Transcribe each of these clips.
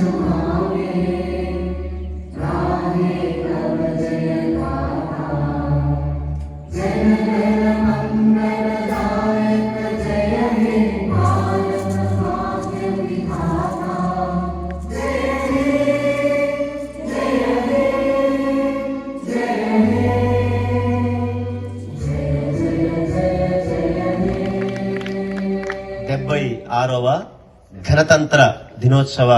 డెబ్బై ఆరవ గణతంత్ర దినోత్సవ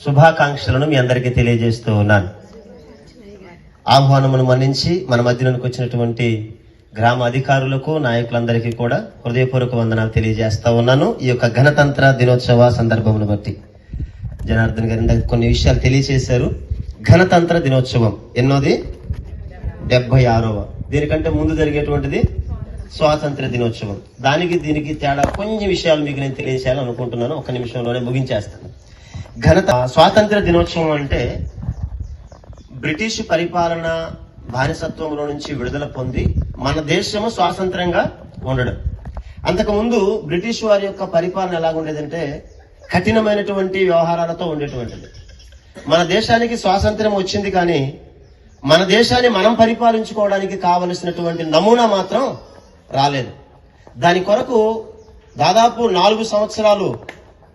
శుభాకాంక్షలను మీ అందరికీ తెలియజేస్తూ ఉన్నాను. ఆహ్వానమును మన్నించి మన మధ్యలోకి వచ్చినటువంటి గ్రామ అధికారులకు నాయకులందరికీ కూడా హృదయపూర్వక వందనాలు తెలియజేస్తా ఉన్నాను ఈ యొక్క గణతంత్ర దినోత్సవ సందర్భమును బట్టి. జనార్దన్ గారి ఇందాక కొన్ని విషయాలు తెలియజేశారు గణతంత్ర దినోత్సవం ఎన్నోది? డెబ్బై ఆరవ. దీనికంటే ముందు జరిగేటువంటిది స్వాతంత్ర దినోత్సవం. దానికి దీనికి తేడా కొన్ని విషయాలు మీకు నేను తెలియజేయాలని అనుకుంటున్నాను ఒక నిమిషంలోనే ముగించేస్తాను. ఘనత స్వాతంత్ర దినోత్సవం అంటే బ్రిటిష్ పరిపాలన బానిసత్వంలో నుంచి విడుదల పొంది మన దేశము స్వాతంత్రంగా ఉండడం. అంతకుముందు బ్రిటిష్ వారి యొక్క పరిపాలన ఎలాగుండేదంటే కఠినమైనటువంటి వ్యవహారాలతో ఉండేటువంటిది. మన దేశానికి స్వాతంత్రం వచ్చింది కానీ మన దేశాన్ని మనం పరిపాలించుకోవడానికి కావలసినటువంటి నమూనా మాత్రం రాలేదు. దాని కొరకు దాదాపు నాలుగు సంవత్సరాలు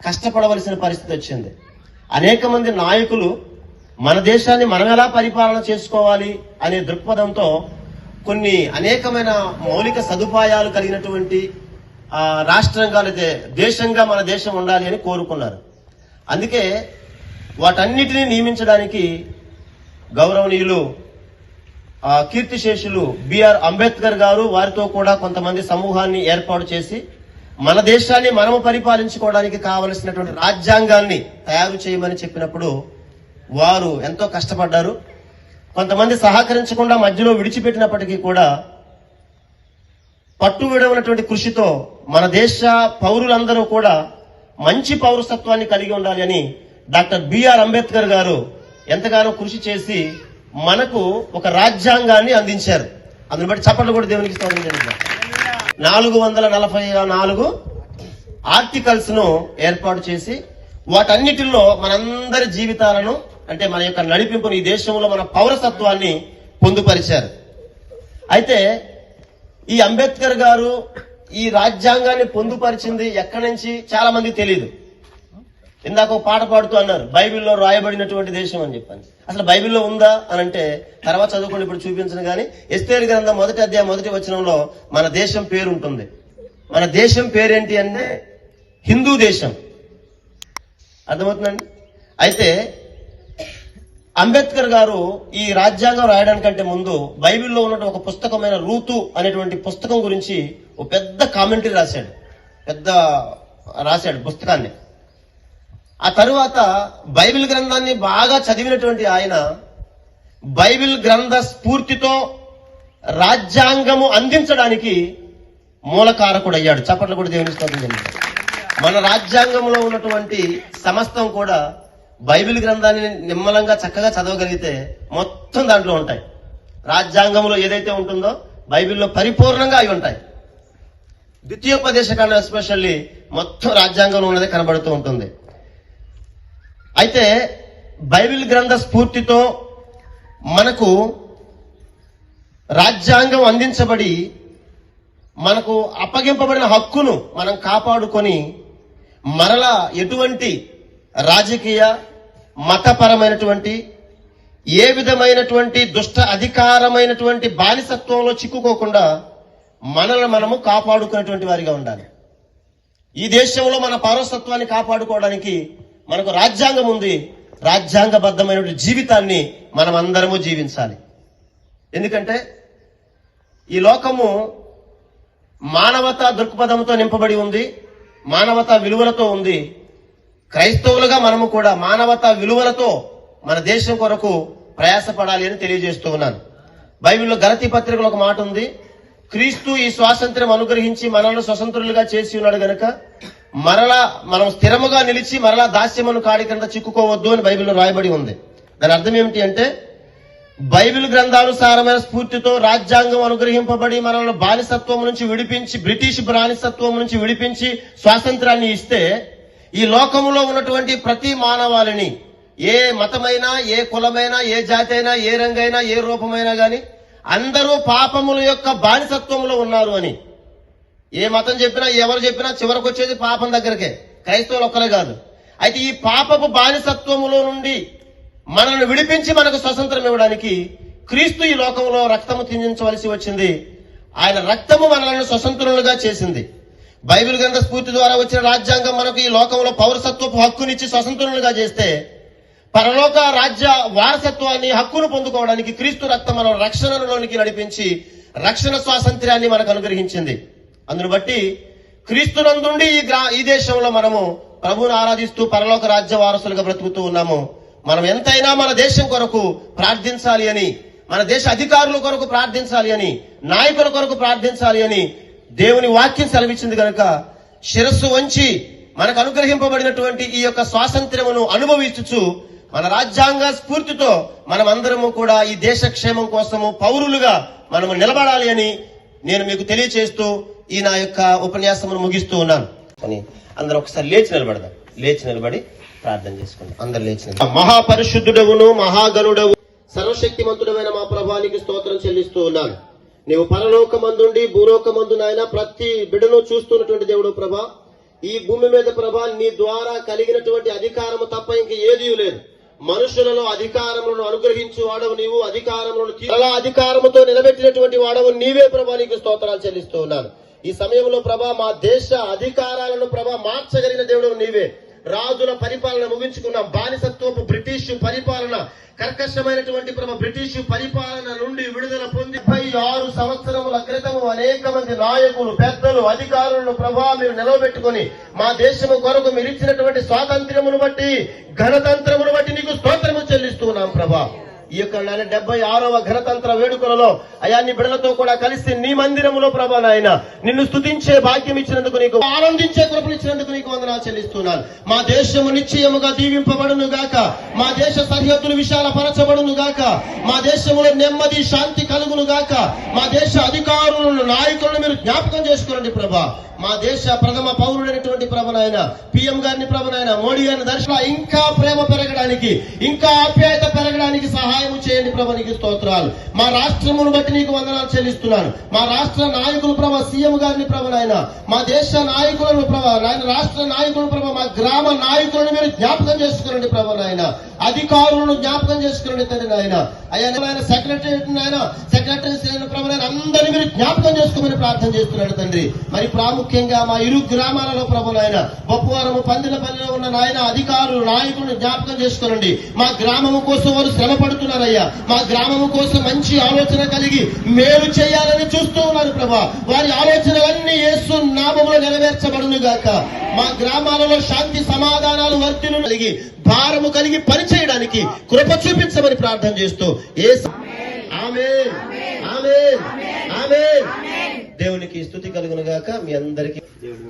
కష్టపడవలసిన పరిస్థితి వచ్చింది. అనేక మంది నాయకులు మన దేశాన్ని మనం ఎలా పరిపాలన చేసుకోవాలి అనే దృక్పథంతో కొన్ని అనేకమైన మౌలిక సదుపాయాలు కలిగినటువంటి రాష్ట్రంగా లేదా దేశంగా మన దేశం ఉండాలి అని కోరుకున్నారు. అందుకే వాటన్నిటినీ నియమించడానికి గౌరవనీయులు కీర్తిశేషులు బిఆర్ అంబేద్కర్ గారు వారితో కూడా కొంతమంది సమూహాన్ని ఏర్పాటు చేసి మన దేశాన్ని మనము పరిపాలించుకోవడానికి కావలసినటువంటి రాజ్యాంగాన్ని తయారు చేయమని చెప్పినప్పుడు వారు ఎంతో కష్టపడ్డారు. కొంతమంది సహకరించకుండా మధ్యలో విడిచిపెట్టినప్పటికీ కూడా పట్టు విడవనటువంటి కృషితో మన దేశ పౌరులందరూ కూడా మంచి పౌరసత్వాన్ని కలిగి ఉండాలి అని డాక్టర్ బిఆర్ అంబేద్కర్ గారు ఎంతగానో కృషి చేసి మనకు ఒక రాజ్యాంగాన్ని అందించారు. అందుని బట్టి చప్పట్లు కూడా దేవునికి స్తోత్రం నాలుగు వందల నలభై నాలుగు ఆర్టికల్స్ను ఏర్పాటు చేసి వాటన్నిటిలో మనందరి జీవితాలను అంటే మన యొక్క నడిపింపును ఈ దేశంలో మన పౌరసత్వాన్ని పొందుపరిచారు. అయితే ఈ అంబేద్కర్ గారు ఈ రాజ్యాంగాన్ని పొందుపరిచింది ఎక్కడి నుంచి? చాలా మంది తెలియదు ఇందాక ఒక పాట పాడుతూ అన్నారు బైబిల్లో రాయబడినటువంటి దేశం అని చెప్పండి అసలు బైబిల్లో ఉందా అని అంటే తర్వాత చదువుకొని ఇప్పుడు చూపించను కానీ ఎస్తేర్ గ్రంథం మొదటి అధ్యాయం మొదటి వచనంలో మన దేశం పేరు ఉంటుంది మన దేశం పేరేంటి అంటే హిందూ దేశం. అర్థమవుతుందండి? అయితే అంబేద్కర్ గారు ఈ రాజ్యాంగం రాయడానికంటే ముందు బైబిల్లో ఉన్నటువంటి ఒక పుస్తకమైన రూతు అనేటువంటి పుస్తకం గురించి ఒక పెద్ద కామెంటరీ రాశాడు. పెద్ద రాశాడు పుస్తకాన్ని. ఆ తరువాత బైబిల్ గ్రంథాన్ని బాగా చదివినటువంటి ఆయన బైబిల్ గ్రంథ స్ఫూర్తితో రాజ్యాంగము అందించడానికి మూలకారకుడు అయ్యాడు చప్పట్లు కూడా దేవుని స్తోత్రం మన రాజ్యాంగంలో ఉన్నటువంటి సమస్తం కూడా బైబిల్ గ్రంథాన్ని నిమ్మలంగా చక్కగా చదవగలిగితే మొత్తం దాంట్లో ఉంటాయి. రాజ్యాంగంలో ఏదైతే ఉంటుందో బైబిల్లో పరిపూర్ణంగా అవి ఉంటాయి. ద్వితీయోపదేశ కాండం ఎస్పెషల్లీ మొత్తం రాజ్యాంగంలో ఉన్నదే కనబడుతూ ఉంటుంది. అయితే బైబిల్ గ్రంథ స్ఫూర్తితో మనకు రాజ్యాంగం అందించబడి మనకు అప్పగింపబడిన హక్కును మనం కాపాడుకొని మరలా ఎటువంటి రాజకీయ మతపరమైనటువంటి ఏ విధమైనటువంటి దుష్ట అధికారమైనటువంటి బానిసత్వంలో చిక్కుకోకుండా మనల్ని మనము కాపాడుకునేటువంటి వారిగా ఉండాలి. ఈ దేశంలో మన పౌరసత్వాన్ని కాపాడుకోవడానికి మనకు రాజ్యాంగం ఉంది. రాజ్యాంగబద్ధమైనటువంటి జీవితాన్ని మనం అందరము జీవించాలి. ఎందుకంటే ఈ లోకము మానవతా దృక్పథంతో నింపబడి ఉంది మానవతా విలువలతో ఉంది. క్రైస్తవులుగా మనము కూడా మానవతా విలువలతో మన దేశం కొరకు ప్రయాసపడాలి అని తెలియజేస్తూ ఉన్నాను. బైబిల్లో గలతీ పత్రికలో ఒక మాట ఉంది క్రీస్తు ఈ స్వాతంత్ర్యం అనుగ్రహించి మనల్ని స్వతంత్రులుగా చేసి ఉన్నాడు గనక మరలా మనం స్థిరముగా నిలిచి మరలా దాస్యమును కాడి కింద చిక్కుకోవద్దు అని బైబిల్లో రాయబడి ఉంది. దాని అర్థం ఏమిటి అంటే బైబిల్ గ్రంథానుసారమైన స్ఫూర్తితో రాజ్యాంగం అనుగ్రహింపబడి మనల్ని బానిసత్వం నుంచి విడిపించి బ్రిటిష్ బానిసత్వం నుంచి విడిపించి స్వాతంత్రాన్ని ఇస్తే ఈ లోకములో ఉన్నటువంటి ప్రతి మానవాళిని ఏ మతమైనా ఏ కులమైనా ఏ జాతి అయినా ఏ రంగైనా ఏ రూపమైనా గాని అందరూ పాపముల యొక్క బానిసత్వంలో ఉన్నారు అని ఏ మతం చెప్పినా ఎవరు చెప్పినా చివరకు వచ్చేది పాపం దగ్గరకే. క్రైస్తవులు ఒక్కరే కాదు. అయితే ఈ పాపపు బానిసత్వములో నుండి మనల్ని విడిపించి మనకు స్వతంత్రం ఇవ్వడానికి క్రీస్తు ఈ లోకంలో రక్తము తిందించవలసి వచ్చింది. ఆయన రక్తము మనల్ని స్వతంత్రులుగా చేసింది. బైబిల్ గ్రంథ స్ఫూర్తి ద్వారా వచ్చిన రాజ్యాంగం మనకు ఈ లోకంలో పౌరసత్వపు హక్కునిచ్చి స్వతంత్రులుగా చేస్తే పరలోక రాజ్య వారసత్వాన్ని హక్కును పొందుకోవడానికి క్రీస్తు రక్తం మన రక్షణలోనికి నడిపించి రక్షణ స్వాతంత్ర్యాన్ని మనకు అనుగ్రహించింది. అందును బట్టి క్రీస్తునందుండి ఈ గ్రా ఈ దేశంలో మనము ప్రభువును ఆరాధిస్తూ పరలోక రాజ్య వారసులుగా బ్రతుకుతూ ఉన్నాము. మనం ఎంతైనా మన దేశం కొరకు ప్రార్థించాలి అని మన దేశ అధికారుల కొరకు ప్రార్థించాలి అని నాయకుల కొరకు ప్రార్థించాలి అని దేవుని వాక్యం సెలవిచ్చింది కనుక శిరస్సు వంచి మనకు అనుగ్రహింపబడినటువంటి ఈ యొక్క స్వాతంత్ర్యమును అనుభవించుచు మన రాజ్యాంగ స్ఫూర్తితో మనమందరము కూడా ఈ దేశ క్షేమం కోసము పౌరులుగా మనము నిలబడాలి అని నేను మీకు తెలియచేస్తూ ఈ నా యొక్క ఉపన్యాసమును ముగిస్తూ ఉన్నాను. అని అందరూ ఒకసారి లేచి నిలబడదాం. లేచి నిలబడి ప్రార్థన చేసుకుందాం. అందరు లేచి మహాపరిశుద్ధుడవును మహాగణుడవు సర్వశక్తిమంతుడమైన మా ప్రభానికి స్తోత్రం చెల్లిస్తూ ఉన్నాను. నీవు పరలోకమందుండి భూలోకమందు నాయన ప్రతి బిడను చూస్తున్నటువంటి దేవుడు ప్రభా. ఈ భూమి మీద ప్రభా నీ ద్వారా కలిగినటువంటి అధికారము తప్ప ఇంక ఏదీ లేదు. మనుషులలో అధికారములను అనుగ్రహించు వాడవు నీవు అధికారములను అలా అధికారముతో నిలబెట్టినటువంటి వాడవు నీవే ప్రభా నీకు స్తోత్రాలు చెల్లిస్తూ ఉన్నాను. ఈ సమయంలో ప్రభా మా దేశ అధికారాలను ప్రభా మార్చగలిగిన దేవుడు నీవే. రాజుల పరిపాలన ముగించుకున్నాం. బానిసత్వపు బ్రిటిష్ పరిపాలన కర్కశమైనటువంటి ప్రభ బ్రిటిష్ పరిపాలన నుండి విడుదల పొంది ఆరు సంవత్సరముల క్రితము అనేక మంది నాయకులు పెద్దలు అధికారులను ప్రభా మీరు నిలవబెట్టుకొని మా దేశము కొరకు మీరు ఇచ్చినటువంటి స్వాతంత్ర్యమును బట్టి గణతంత్రమును బట్టి నీకు స్తోత్రము చెల్లిస్తున్నాం ప్రభా. ఈ యొక్క నాయన డెబ్బై ఆరవ గణతంత్ర వేడుకలలో అయా నీ బిడలతో కూడా కలిసి నీ మందిరములో ప్రభా నాయన నిన్ను స్తుతించే భాగ్యం ఇచ్చినందుకు నీకు ఆనందించే కృపలు ఇచ్చినందుకు నీకు వందనాలు చెల్లిస్తున్నాను. మా దేశము నిశ్చయముగా దీవింపబడును గాక మా దేశ సరిహద్దులు విశాలపరచబడును గాక మా దేశంలో నెమ్మది శాంతి కలుగును గాక మా దేశ అధికారులను నాయకులను మీరు జ్ఞాపకం చేసుకోండి ప్రభా. మా దేశ ప్రథమ పౌరుడైనటువంటి ప్రభునాయన పిఎం గారిని ప్రభునాయన మోడీ గారిని దర్శన ఇంకా ప్రేమ పెరగడానికి ఇంకా ఆప్యాయత పెరగడానికి సహాయం చేయండి ప్రభు నీకు స్తోత్రాలు. మా రాష్ట్రమును బట్టి నీకు వందనాలు చెల్లిస్తున్నాను. మా రాష్ట్ర నాయకులు ప్రభ సీఎం గారిని ప్రభునాయన మా దేశ నాయకులను ప్రభ రాష్ట్ర నాయకులు ప్రభ మా గ్రామ నాయకులను మీరు జ్ఞాపకం చేసుకునండి ప్రభునాయన. అధికారులను జ్ఞాపకం చేసుకునండి తండ్రి నాయన. అయ్యా సెక్రటరీ నాయన సెక్రటరీ ప్రభు అందరినీ మీరు జ్ఞాపకం చేసుకోమని ప్రార్థన చేస్తున్నాడు తండ్రి. మరి ప్రాముఖ్యంగా మా ఇరు గ్రామాలలో ప్రభు నాయన బొప్పవారము పందిలపల్లిలో ఉన్న నాయన అధికారులు నాయకులను జ్ఞాపకం చేసుకోనండి. మా గ్రామము కోసం వారు శ్రమ పడుతున్నారయ్యా. మా గ్రామము కోసం మంచి ఆలోచన కలిగి మేలు చేయాలని చూస్తూ ఉన్నారు ప్రభా. వారి ఆలోచనలన్నీ యేసు నామములో నెరవేర్చబడును గాక. మా గ్రామాలలో శాంతి సమాధానాలు వర్తిలు కలిగి భారము కలిగి పనిచేయడానికి కృప చూపించమని ప్రార్థన చేస్తూ ఏ ఆమె ఆమె ఆమె దేవునికి స్థుతి కలుగును గాక మీ అందరికీ. దేవుడి